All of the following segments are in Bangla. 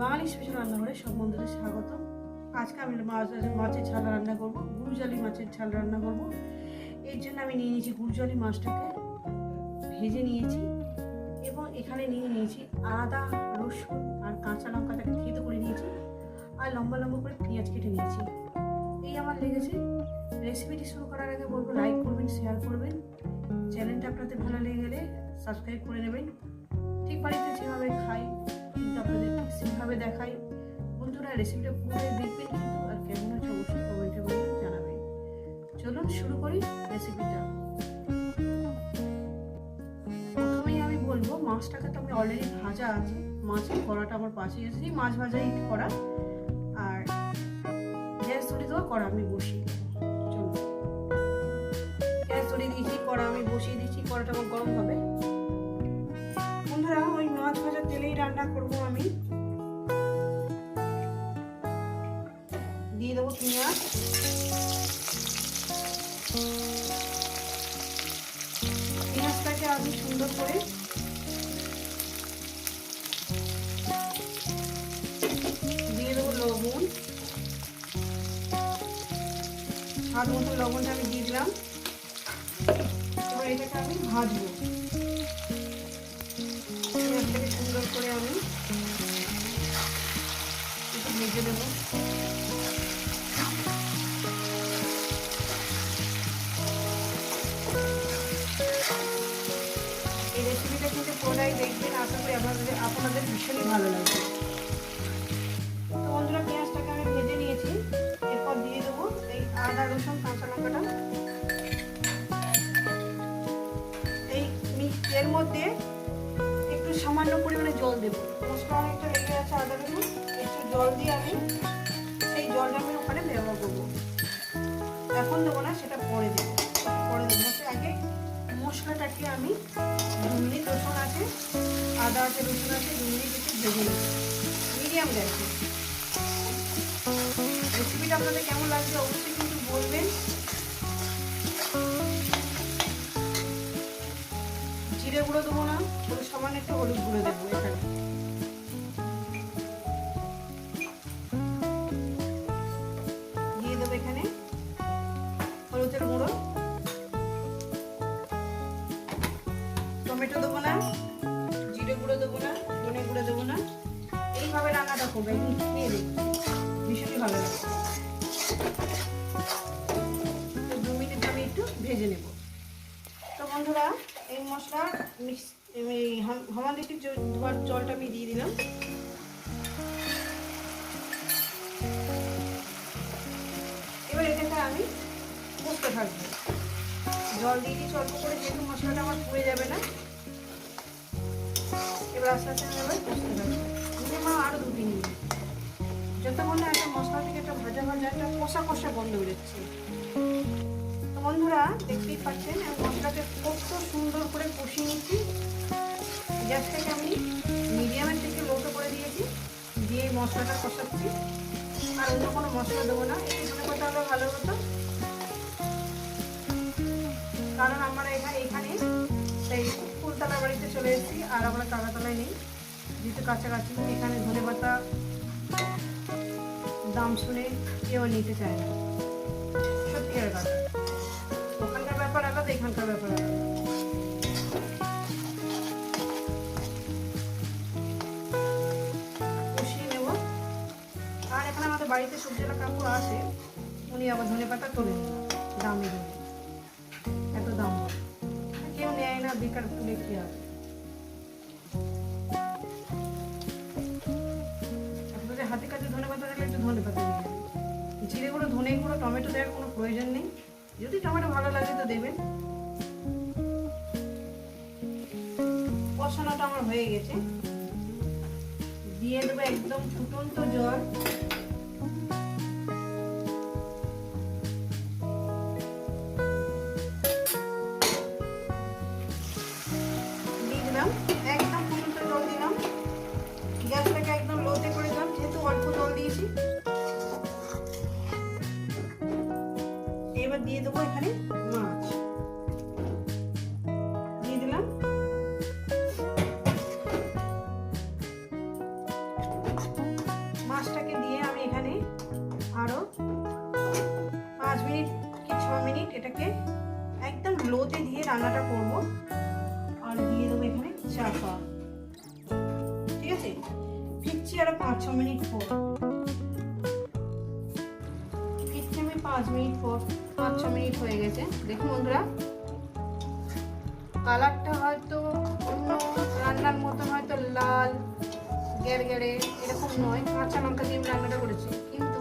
বাঙালি স্পেশাল রান্নাঘরে সব বন্ধুদের স্বাগত আজকে আমি মাছ মাছের ঝাল রান্না করব গুরুজালি মাছের ঝাল রান্না করব। এর জন্য আমি নিয়ে নিয়েছি গুরুজালি মাছটাকে, ভেজে নিয়েছি এবং এখানে নিয়ে নিয়েছি আদা, রসুন আর কাঁচা লঙ্কাটাকে থেতো করে নিয়েছি আর লম্বা লম্বা করে পেঁয়াজ কেটে নিয়েছি। এই আমার লেগেছে। রেসিপিটি শুরু করার আগে বলব লাইক করবেন শেয়ার করবেন। চ্যানেলটা আপনাদের ভালো লেগে গেলে সাবস্ক্রাইব করে নেবেন। ঠিক বাড়িতে যেভাবে খাই আপনাদের সেভাবে দেখাই। বন্ধুরা রেসিপিটা পুরোটাই দেখবেন কিন্তু আর কেমন হচ্ছে অবশ্যই কমেন্টে বলে জানাবেন। চলুন শুরু করি রেসিপিটা প্রথমেই আমি বলব, মাছটাকে তো আমি অলরেডি ভাজা আছে। মাছের কড়াটা আমার পাশে এসেছি মাছ ভাজাই করা। আর গ্যাস ধরে দেওয়া কড়া আমি দেবো। চলুন। গ্যাস ধরে দিয়েছি, কড়া আমি বসিয়ে দিচ্ছি। কড়াটা আমার গরম রান্না করব আমি। দিয়ে দেবো পেঁয়াজ। পেঁয়াজটাকে আমি সুন্দর করে দিয়ে দেবো লবণ। স্বাদ মতো লবণটা আমি দিয়ে দিলাম। এবার এটাকে আমি ভাজবো। পেঁয়াজটাকে সুন্দর করে আমি ভেজে দেবো এই রেসিপিটা কিন্তু পুরোটাই দেখবেন, আশা করি আপনাদের আপনাদের ভীষণই ভালো লাগবে। তো পেঁয়াজটাকে আমি ভেজে নিয়েছি, এরপর দিয়ে দেবো এই আদা, রসুন, কাঁচা লঙ্কাটা। এই এর মধ্যে সামান্য পরিমাণে জল দেবো। মশলা অনেকটা লেগে আছে আদা রসুন, একটু জল দিয়ে আমি সেই জলটা আমি ওখানে ব্যবহার করব। এখন দেবো না, সেটা পরে দেবো। পরে দেবো। আগে, মশলাটাকে আমি দু মিনিট রসুন আছে, আদা আছে, রসুন আছে, দু মিনিট একটু ভেজে নিই মিডিয়াম গ্যাসে রেসিপিটা আপনাদের কেমন লাগছে অবশ্যই কিন্তু বলবেন। জিরে গুঁড়ো দেবো না শুধু সামান্য একটু হলুদ গুঁড়ো দেবো এখানে। এখানে হলুদের গুঁড়ো। টমেটো দেবো না, জিরে গুঁড়ো দেবো না দেবো না। এইভাবে করব ভীষণই ভালো দু মিনিট আমি একটু ভেজে নেব। তো বন্ধুরা এই মশলা মিক্স এই হামালিটির ধোয়ার জলটা আমি দিয়ে দিলাম। এবার এটাকে আমি কষতে থাকব। জল দিয়ে দিচ্ছি অল্প করে যেহেতু মশলাটা আমার পুড়ে যাবে না, এবার আস্তে আস্তে আমি এবার কষতে থাকব। মিনিমাম আরও দু তিন মিনিট। যতক্ষণ না একটা মশলা থেকে একটা ভাজা ভাজা, একটা কষা কষা গন্ধ বেরোচ্ছে। তো বন্ধুরা, দেখতেই পাচ্ছেন গ্যাসটাকে আমি মিডিয়ামের থেকে লোটো করে দিয়েছি, দিয়ে এই মশলাটা কষাচ্ছি। আর অন্য কোনো মশলা দেবো না একটু ধনে হলে ভালো হতো। কারণ আমরা এখানে এখানে সেই ফুলতলা বাড়িতে চলে এসেছি, আর আমরা তালাতলায় নেই। যেহেতু কাছাকাছি, এখানে ধনে পাতা দাম শুনে কেউ নিতে চায় না। সত্যি কথা। ওখানকার ব্যাপার আলাদা, এখানকার ব্যাপার আলাদা। এখানে আমাদের বাড়িতে সবজিলা কাকু আসে, উনি আবার ধনে পাতা তোলে, দামি ধনে এত দাম কেউ নেয় না, বেকার তুলে কি হবে আপনাদের হাতে কাছে ধনে পাতা থাকলে একটু ধনে পাতা দিয়ে জিরে গুঁড়ো, ধনে গুঁড়ো, টমেটো দেওয়ার কোনো প্রয়োজন নেই। যদি টমেটো ভালো লাগে তো দেবেন। কষানোটা আমার হয়ে গেছে। দিয়ে দেবো একদম ফুটন্ত জল। দিলাম, একদম ফুটন্ত জল গ্যাসটাকে একদম লোতে করে দিলাম, যেহেতু অল্প জল দিয়েছি। এবার দিয়ে দেবো এখানে ছ মিনিট এটাকে একদম লোতে দিয়ে রান্নাটা করব। আর দিয়ে দেবো এখানে চাপা ঠিক আছে? ফিরছি আরও পাঁচ, ছ মিনিট পর। ফিরছি আমি পাঁচ মিনিট পর। পাঁচ, ছ মিনিট হয়ে গেছে। দেখুন বন্ধুরা, কালারটা হয়তো অন্য, রান্নার মতো হয়তো লাল গ্যারে এরকম নয়। কাঁচা লঙ্কা দিয়ে আমি রান্নাটা করেছি। কিন্তু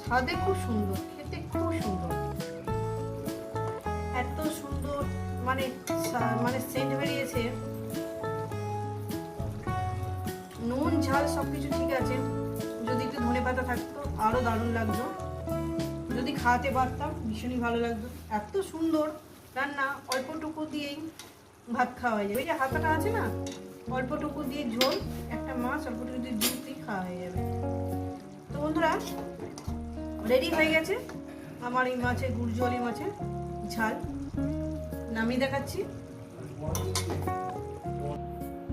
স্বাদে খুব সুন্দর, খেতে খুব মানে মানে সেন্ট বেরিয়েছে। নুন, ঝাল সব কিছু ঠিক আছে। যদি একটু ধনে পাতা থাকতো আরও দারুণ লাগতো। যদি খাওয়াতে পারতাম, ভীষণই ভালো লাগতো। এত সুন্দর রান্না, অল্পটুকু দিয়েই ভাত খাওয়া হয়ে যাবে। এই যে হাতাটা আছে না, অল্পটুকু দিয়ে ঝোল, একটা মাছ, অল্পটুকু দিয়ে জুস দিয়ে খাওয়া হয়ে যাবে। তো বন্ধুরা রেডি হয়ে গেছে আমার এই মাছের গুড়জলি মাছের ঝাল। নামিয়ে দেখাচ্ছি।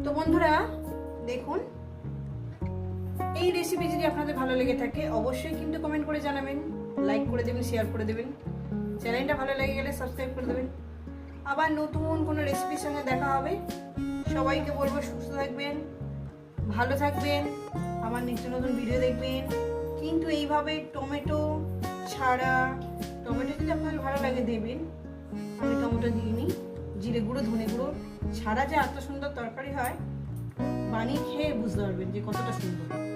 তো বন্ধুরা, দেখুন, এই রেসিপি যদি আপনাদের ভালো লেগে থাকে, অবশ্যই কিন্তু কমেন্ট করে জানাবেন লাইক করে দেবেন শেয়ার করে দেবেন। চ্যানেলটা ভালো লেগে গেলে সাবস্ক্রাইব করে দেবেন। আবার নতুন কোনো রেসিপির সঙ্গে দেখা হবে। সবাইকে বলব, সুস্থ থাকবেন, ভালো থাকবেন আমার নিত্য নতুন ভিডিও দেখবেন। কিন্তু এইভাবে টমেটো ছাড়া, টমেটো যদি আপনাদের ভালো লাগে দেবেন আমি টমেটো দিইনি জিরে গুঁড়ো, ধনে গুঁড়ো। ছাড়া যে এত সুন্দর তরকারি হয়, বানিয়ে খেয়ে বুঝতে পারবেন যে কতটা সুন্দর।